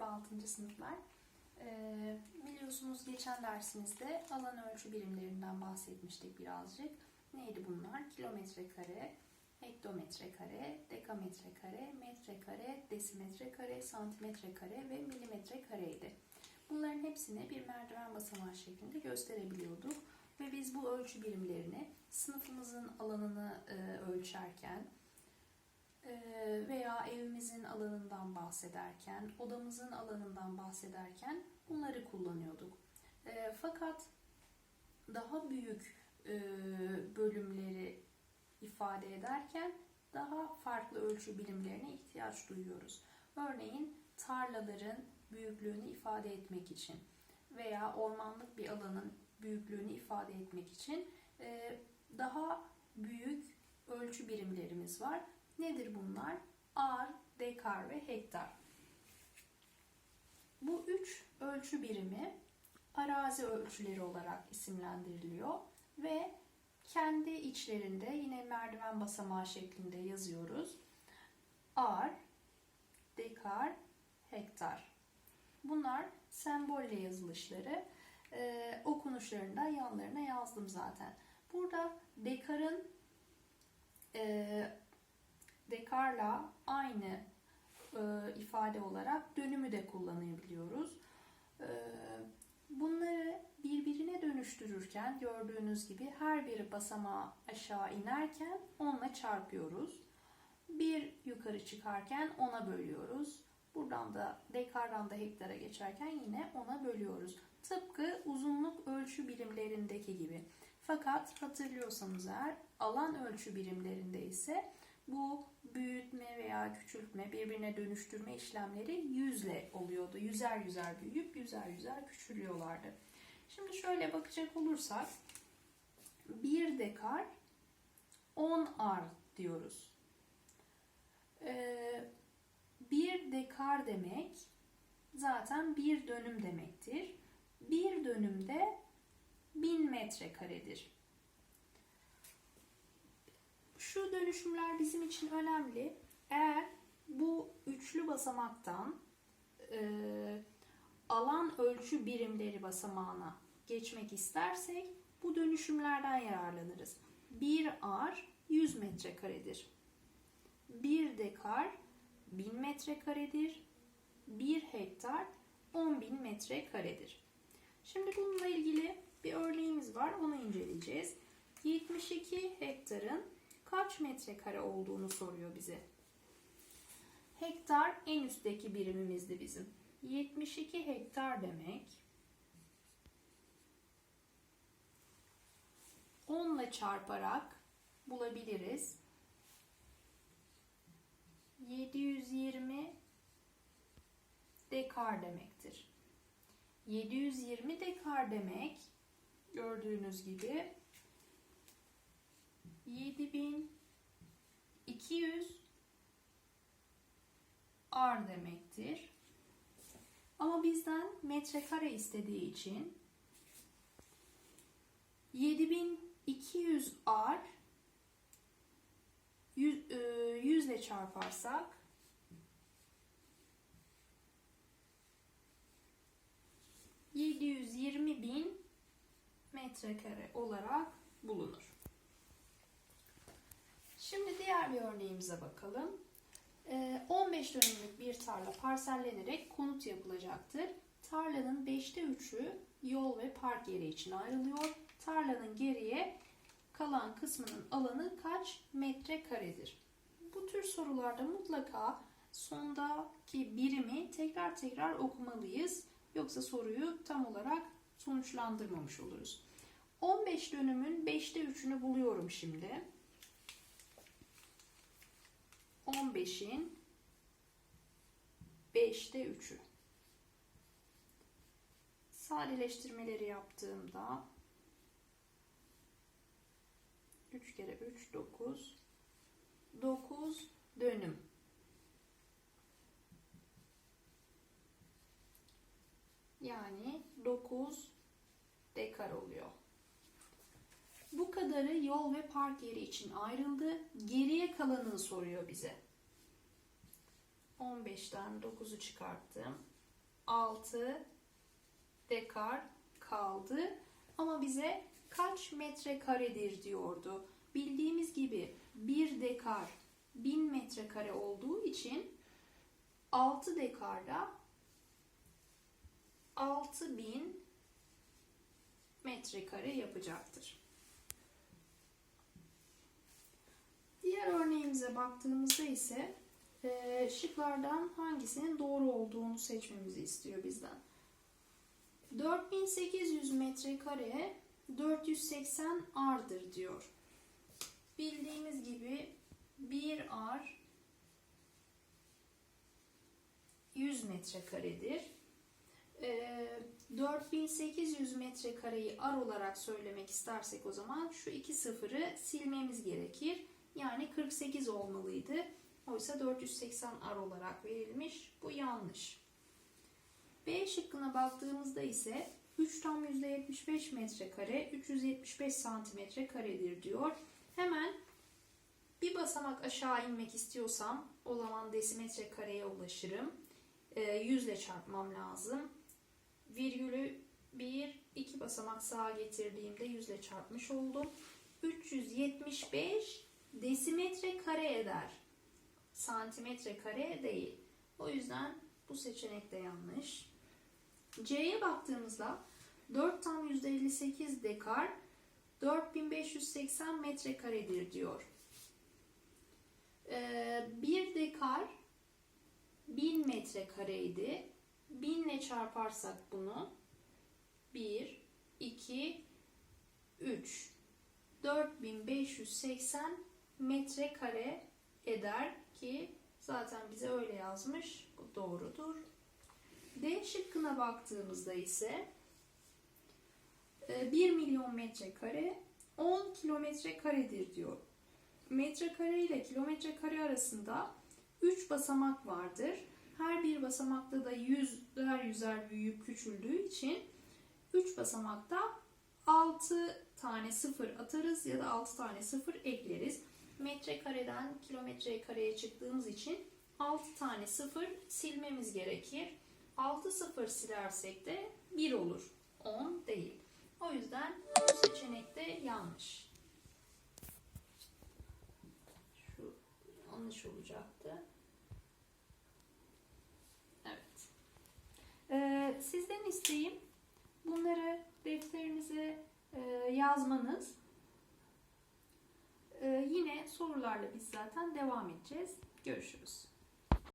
Merhaba 6. sınıflar. Ee, biliyorsunuz geçen dersimizde alan ölçü birimlerinden bahsetmiştik birazcık. Neydi bunlar? Kilometre kare, hektometre kare, dekametre kare, metre kare, desimetre kare, santimetre kare ve milimetre kareydi. Bunların hepsini bir merdiven basamağı şeklinde gösterebiliyorduk. Ve biz bu ölçü birimlerini sınıfımızın alanını e, ölçerken, veya evimizin alanından bahsederken, odamızın alanından bahsederken bunları kullanıyorduk. Ee, Fakat daha büyük e, bölümleri ifade ederken daha farklı ölçü birimlerine ihtiyaç duyuyoruz. Örneğin tarlaların büyüklüğünü ifade etmek için veya ormanlık bir alanın büyüklüğünü ifade etmek için e, daha büyük ölçü birimlerimiz var. Nedir bunlar? Ar, dekar ve hektar. Bu üç ölçü birimi arazi ölçüleri olarak isimlendiriliyor ve kendi içlerinde yine merdiven basamağı şeklinde yazıyoruz. Ar, dekar, hektar. Bunlar sembolle yazılışları. Ee, okunuşlarını da yanlarına yazdım zaten. Burada dekarın e, dekarla aynı e, ifade olarak dönümü de kullanabiliyoruz. E, bunları birbirine dönüştürürken gördüğünüz gibi her bir basamağa aşağı inerken onunla çarpıyoruz. Bir yukarı çıkarken ona bölüyoruz. Buradan da dekardan da hektara geçerken yine ona bölüyoruz. Tıpkı uzunluk ölçü birimlerindeki gibi. Fakat hatırlıyorsanız eğer alan ölçü birimlerinde ise bu büyütme veya küçültme, birbirine dönüştürme işlemleri yüzle oluyordu. Yüzer yüzer büyüyüp yüzer yüzer küçülüyorlardı. Şimdi şöyle bakacak olursak 1 dekar 10 ar diyoruz. Ee, 1 dekar demek zaten bir dönüm demektir. Bir dönümde 1000 metrekaredir. Şu dönüşümler bizim için önemli. Eğer bu üçlü basamaktan e, alan ölçü birimleri basamağına geçmek istersek bu dönüşümlerden yararlanırız. 1 ar 100 metrekaredir. 1 dekar 1000 metrekaredir. 1 hektar 10.000 metrekaredir. Şimdi bununla ilgili bir örneğimiz var. Onu inceleyeceğiz. 72 hektarın kaç metrekare olduğunu soruyor bize. Hektar en üstteki birimimizdi bizim. 72 hektar demek 10 ile çarparak bulabiliriz. 720 dekar demektir. 720 dekar demek gördüğünüz gibi 7200 ar demektir. Ama bizden metrekare istediği için 7200 ar 100, 100 ile çarparsak ...720 bin metrekare olarak bulunur. Şimdi diğer bir örneğimize bakalım. 15 ee, dönümlük bir tarla parsellenerek konut yapılacaktır. Tarlanın 5'te 3'ü yol ve park yeri için ayrılıyor. Tarlanın geriye kalan kısmının alanı kaç metrekaredir? Bu tür sorularda mutlaka sondaki birimi tekrar tekrar okumalıyız. Yoksa soruyu tam olarak sonuçlandırmamış oluruz. 15 dönümün 5'te 3'ünü buluyorum şimdi. 15'in 5'te 3'ü. Sadeleştirmeleri yaptığımda 3 kere 3 9 9 dönüm. Yani 9 dekar oluyor. Kadarı yol ve park yeri için ayrıldı. Geriye kalanını soruyor bize. 15'ten 9'u çıkarttım. 6 dekar kaldı. Ama bize kaç metrekaredir diyordu. Bildiğimiz gibi 1 dekar 1000 metrekare olduğu için 6 dekarda 6000 metrekare yapacaktır. Diğer örneğimize baktığımızda ise e, şıklardan hangisinin doğru olduğunu seçmemizi istiyor bizden. 4800 metrekare 480 ardır diyor. Bildiğimiz gibi 1 ar 100 metrekaredir. Ee, 4800 metrekareyi ar olarak söylemek istersek o zaman şu iki sıfırı silmemiz gerekir. Yani 48 olmalıydı. Oysa 480 ar olarak verilmiş. Bu yanlış. B şıkkına baktığımızda ise 3 tam %75 metrekare 375 santimetre karedir diyor. Hemen bir basamak aşağı inmek istiyorsam o zaman desimetre kareye ulaşırım. E, 100 ile çarpmam lazım. Virgülü 1, 2 basamak sağa getirdiğimde 100 ile çarpmış oldum. 375 desimetre kare eder. Santimetre kare değil. O yüzden bu seçenek de yanlış. C'ye baktığımızda 4 tam %58 dekar 4580 metrekaredir diyor. Ee, 1 dekar 1000 metrekareydi. 1000 ile çarparsak bunu 1, 2, 3 4580 metrekare eder ki zaten bize öyle yazmış. Bu doğrudur. D şıkkına baktığımızda ise 1 milyon metrekare 10 kilometre karedir diyor. Metrekare ile kilometre kare arasında 3 basamak vardır. Her bir basamakta da yüzler yüzer büyüyüp küçüldüğü için 3 basamakta 6 tane sıfır atarız ya da 6 tane sıfır ekleriz. Metrekareden kilometre kareye çıktığımız için 6 tane sıfır silmemiz gerekir. 6 sıfır silersek de 1 olur. 10 değil. O yüzden bu seçenek de yanlış. Şu yanlış olacaktı. Evet. Ee, sizden isteğim bunları defterinize e, yazmanız. Ee, yine sorularla biz zaten devam edeceğiz. Görüşürüz.